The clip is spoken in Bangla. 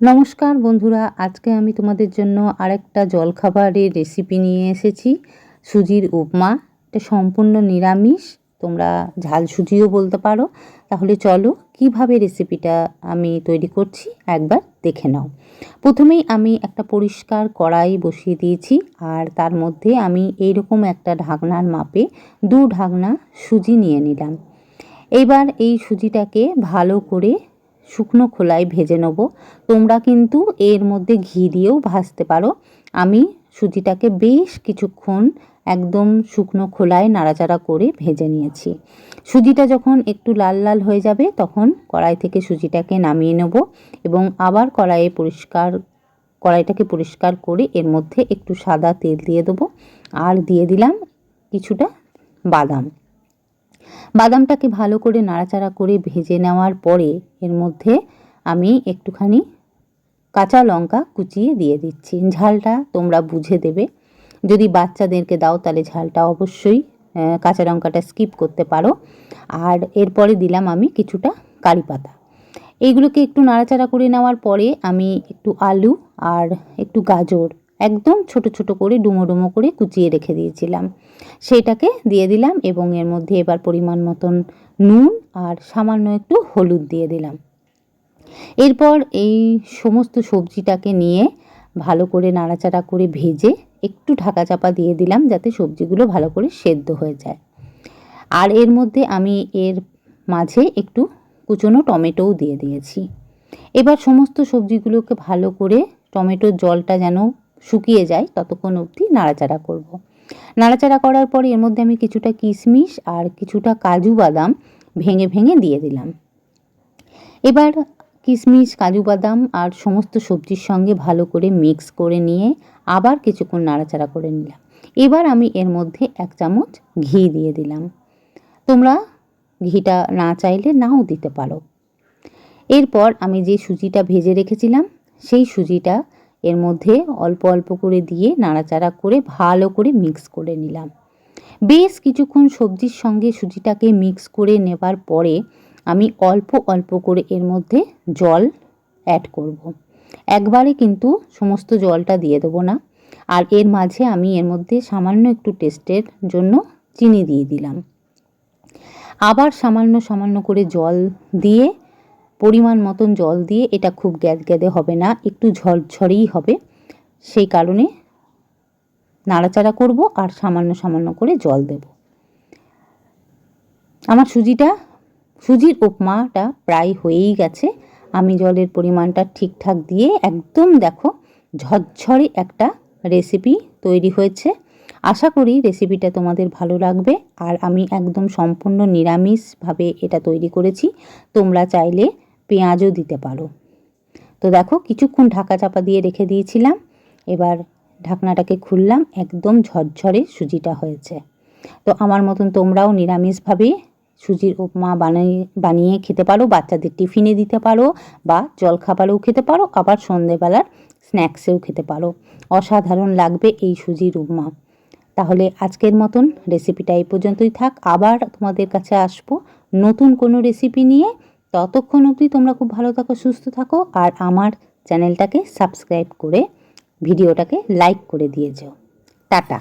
নমস্কার বন্ধুরা, আজকে আমি তোমাদের জন্য আরেকটা জলখাবারের রেসিপি নিয়ে এসেছি। সুজির উপমা, এটা সম্পূর্ণ নিরামিষ, তোমরা ঝাল সুজিও বলতে পারো। তাহলে চলো, কীভাবে রেসিপিটা আমি তৈরি করছি, একবার দেখে নাও। প্রথমেই আমি একটা পরিষ্কার কড়াই বসিয়ে দিয়েছি, আর তার মধ্যে আমি এইরকম একটা ঢাকনার মাপে দু ঢাকনা সুজি নিয়ে নিলাম। এইবার এই সুজিটাকে ভালো করে শুকনো খোলায় ভেজে নেব। তোমরা কিন্তু এর মধ্যে ঘি দিয়েও ভাজতে পারো। আমি সুজিটাকে বেশ কিছুক্ষণ একদম শুকনো খোলায় নাড়াচাড়া করে ভেজে নিয়েছি। সুজিটা যখন একটু লাল লাল হয়ে যাবে, তখন কড়াই থেকে সুজিটাকে নামিয়ে নেব এবং আবার কড়াইয়ে পরিষ্কার, কড়াইটাকে পরিষ্কার করে এর মধ্যে একটু সাদা তেল দিয়ে দেবো। আর দিয়ে দিলাম কিছুটা বাদাম। বাদামটাকে ভালো করে নাড়াচাড়া করে ভেজে নেওয়ার পরে এর মধ্যে আমি একটুখানি কাঁচা লঙ্কা কুচিয়ে দিয়ে দিচ্ছি। ঝালটা তোমরা বুঝে দেবে। যদি বাচ্চাদেরকে দাও, তাহলে ঝালটা অবশ্যই কাঁচা লঙ্কাটা স্কিপ করতে পারো। আর এরপরে দিলাম আমি কিছুটা কারি পাতা। এইগুলোকে একটু নাড়াচাড়া করে নেওয়ার পরে আমি একটু আলু আর একটু গাজর একদম ছোট ছোট করে ডুমো ডুমো করে কুচিয়ে রেখে দিয়েছিলাম। সেটাকে দিয়ে দিলাম এবং এর মধ্যে এবার পরিমাণ মতন নুন আর সামান্য একটু হলুদ দিয়ে দিলাম। এরপর এই সমস্ত সবজিটাকে নিয়ে ভালো করে নাড়াচাড়া করে ভেজে একটু ঢাকা চাপা দিয়ে দিলাম যাতে সবজিগুলো ভালো করে সেদ্ধ হয়ে যায়। আর এর মধ্যে আমি এর মাঝে একটু কুচনো টমেটোও দিয়ে দিয়েছি। এবার সমস্ত সবজিগুলোকে ভালো করে টমেটোর জলটা যেন শুকিয়ে যায়, ততক্ষণ অবধি নাড়াচাড়া করব। নাড়াচাড়া করার পরে এর মধ্যে আমি কিছুটা কিশমিশ আর কিছুটা কাজু বাদাম ভেঙে ভেঙে দিয়ে দিলাম। এবার কিশমিশ, কাজু বাদাম আর সমস্ত সবজির সঙ্গে ভালো করে মিক্স করে নিয়ে আবার কিছুক্ষণ নাড়াচাড়া করে নিলাম। এবার আমি এর মধ্যে এক চামচ ঘি দিয়ে দিলাম। তোমরা ঘিটা না চাইলে নাও দিতে পারো। এরপর আমি যে সুজিটা ভেজে রেখেছিলাম, সেই সুজিটা এর মধ্যে অল্প অল্প করে দিয়ে নাড়াচাড়া করে ভালো করে মিক্স করে নিলাম। বেশ কিছুক্ষণ সবজির সঙ্গে সুজিটাকে মিক্স করে নেবার পরে আমি অল্প অল্প করে এর মধ্যে জল অ্যাড করব। একবারে কিন্তু সমস্ত জলটা দিয়ে দেবো না। আর এর মাঝে আমি এর মধ্যে সামান্য একটু টেস্টের জন্য চিনি দিয়ে দিলাম। আবার সামান্য সামান্য করে জল দিয়ে পরিমাণ মতন জল দিয়ে এটা খুব গ্যাদ গ্যাদে হবে না, একটু ঝরঝরেই হবে। সেই কারণে নাড়াচাড়া করব আর সামান্য সামান্য করে জল দেব। আমার সুজিটা, সুজির উপমাটা প্রায় হয়েই গেছে। আমি জলের পরিমাণটা ঠিকঠাক দিয়ে একদম দেখো ঝরঝরে একটা রেসিপি তৈরি হয়েছে। আশা করি রেসিপিটা তোমাদের ভালো লাগবে আর আমি একদম সম্পূর্ণ নিরামিষভাবে এটা তৈরি করেছি। তোমরা চাইলে পেঁয়াজও দিতে পারো। তো দেখো কিছুক্ষণ ঢাকা চাপা দিয়ে রেখে দিয়েছিলাম। এবার ঢাকনাটাকে খুললাম, একদম ঝরঝরে সুজিটা হয়েছে। তো আমার মতন তোমরাও নিরামিষভাবে সুজির উপমা বানিয়ে বানিয়ে খেতে পারো, বাচ্চাদের টিফিনে দিতে পারো বা জলখাবারেও খেতে পারো, আবার সন্ধেবেলার স্ন্যাক্সেও খেতে পারো। অসাধারণ লাগবে এই সুজির উপমা। তাহলে আজকের মতন রেসিপিটা এই পর্যন্তই থাক। আবার তোমাদের কাছে আসব নতুন কোনো রেসিপি নিয়ে। ততক্ষণ অবধি তোমরা খুব ভালো থাকো, সুস্থ থাকো আর আমার চ্যানেলটাকে সাবস্ক্রাইব করে ভিডিওটাকে লাইক করে দিয়ে যাও। টাটা।